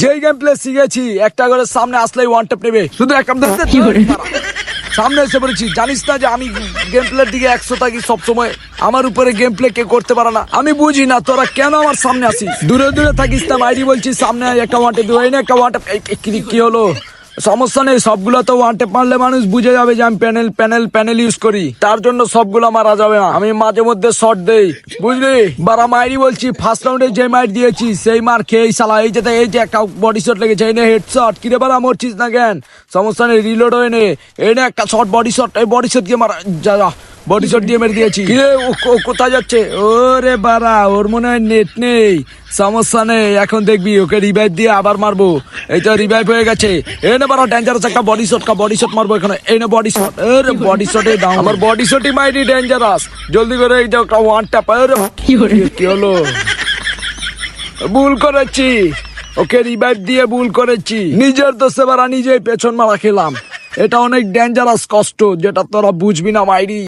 যেই game play শিখেছি একটা করে সামনে আসলেই ওয়ান ট্যাপ নেবে। শুধু এক সামনে এসে পড়েছি জানিস না যে আমি গেম প্লের দিকে একশো থাকি সবসময়? আমার উপরে গেম প্লে কে করতে পারে না। আমি বুঝি না তোরা কেন আমার সামনে আসিস? দূরে দূরে থাকিস না মাইরি বলছিস সামনে আয়, একটা ওয়ান টেপ এই না একটা ওয়ান টেপ কি হলো? সমস্যা নেই, সবগুলো তো ওয়ান টেপ মারলে মানুষ বুঝে যাবে যে আমি প্যানেল প্যানেল প্যানেল ইউজ করি। তার জন্য সবগুলো মারা যাবে না। আমি মাঝে মধ্যে শর্ট দেই। বুঝলি? বারা মাইরি বলছি ফার্স্ট রাউন্ডে যে মাইর দিয়েছি, সেই মার খেয়েই সালা এই যে এই যে একটা বডি শট লেগেছে, এই নে হেড শট কিরে বারা, মরছিস না কেন? সমস্যা নেই রিলোড হয়ে নে। এই একটা শর্ট বডি শট এই বডি শট দিয়ে মারা যা। বডি শট দিয়ে মেরে দিয়েছি। কিরে ও ও কোথায় যাচ্ছে? ওরে বারা ওর মনে হয় নেট নেই। সমস্যা নেই এখন দেখবি ওকে রিভাইভ দিয়ে আবার মারবো। এই তো রিভাইভ হয়ে গেছে। এই না বারা ডেঞ্জারাস একটা বডি শট কা বডি শট মারবো এখানে। এই না বডি শট আরে বডি শটে দাও। আমার বডি শটই মাইরি ডেঞ্জারাস জলদি করে এই যে একটা ওয়ান ট্যাপ আরে কি হলো? ভুল করেছি। ওকে রিভাইভ দিয়ে ভুল করেছি। নিজের দোষে বারা নিজেই পেছন মারা খেলাম। এটা অনেক ডেঞ্জারাস কষ্ট যেটা তোরা বুঝবি না মাইরি